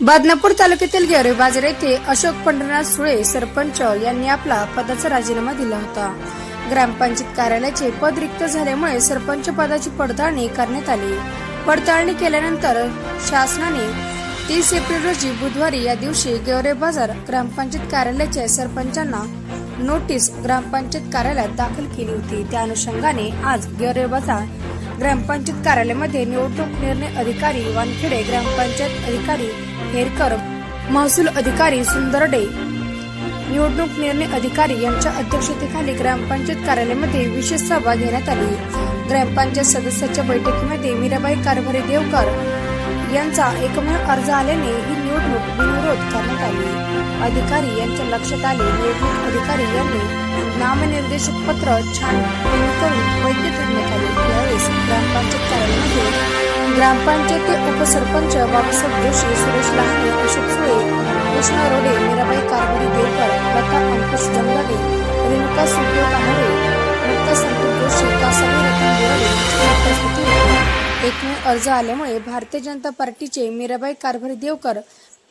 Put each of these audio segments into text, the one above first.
बदनापूर तालुक्यातील गेवरे बाजार येथे अशोक पंढरनाथ सुळे सरपंच यांनी आपला पदाचा राजीनामा दिला होता. ग्रामपंचायत कार्यालयाचे पद रिक्त झाल्यामुळे सरपंच पदाची पडताळणी करण्यात आली. पडताळणी केल्यानंतर शासनाने तीस एप्रिल रोजी बुधवारी या दिवशी गेवरे बाजार ग्रामपंचायत कार्यालयाच्या सरपंचांना नोटीस ग्रामपंचायत कार्यालयात दाखल केली होती. त्या अनुषंगाने आज गेवरे बाजार ग्रामपंचायत कार्यालयामध्ये निवडणूक निर्णय अधिकारी वानखेडे ग्रामपंचायत अधिकारी हेरकर महसूल अधिकारी सुंदरडे. निवडणूक निर्णय अधिकारी यांच्या अध्यक्षतेखाली ग्रामपंचायत कार्यालयामध्ये विशेष सभा घेण्यात आली. ग्रामपंचायत सदस्याच्या बैठकीमध्ये मीराबाई कारभारी देवकर यांचा एकमेव अर्ज आल्याने ही निवडणूक बिनविरोध करण्यात आली. अधिकारी यांच्या लक्षात आले निवडणूक अधिकारी यांनी नामनिर्देशक पत्र छान करून ग्रामपंचायत उपसरपंच बाबासाहेब जोशी सुरेश लहाने अशोक सुळे कृष्णा रोडे मीराबाई कारभारी देवकर लता अंकुश जंगले रेणुका सुप्रिय कानडे मुक्ता संतोष जोशी कासावी रतन बोराडे उपस्थिती एकमेव अर्ज आल्यामुळे भारतीय जनता पार्टीचे मीराबाई कारभारी देवकर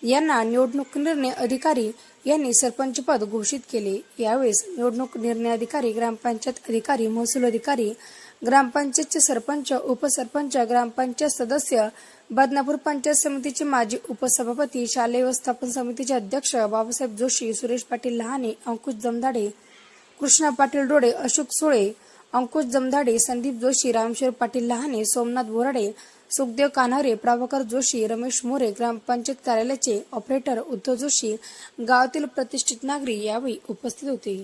यांना निवडणूक निर्णय अधिकारी यांनी सरपंच पद घोषित केले. यावेळेस निवडणूक निर्णय अधिकारी ग्रामपंचायत अधिकारी महसूल अधिकारी ग्रामपंचायतचे सरपंच उपसरपंच ग्रामपंचायत सदस्य बदनापूर पंचायत समितीचे माजी उपसभापती शालेय व्यवस्थापन समितीचे अध्यक्ष बाबासाहेब जोशी सुरेश पाटील लहाने अंकुश जमधाडे कृष्णा पाटील डोळे अशोक सुळे अंकुश जमधाडे संदीप जोशी रामेश्वर पाटील लहाने सोमनाथ बोराडे सुखदेव कान्हारे प्रभाकर जोशी रमेश मोरे ग्रामपंचायत कार्यालयाचे ऑपरेटर उद्धव जोशी गावातील प्रतिष्ठित नागरिक यावेळी उपस्थित होते.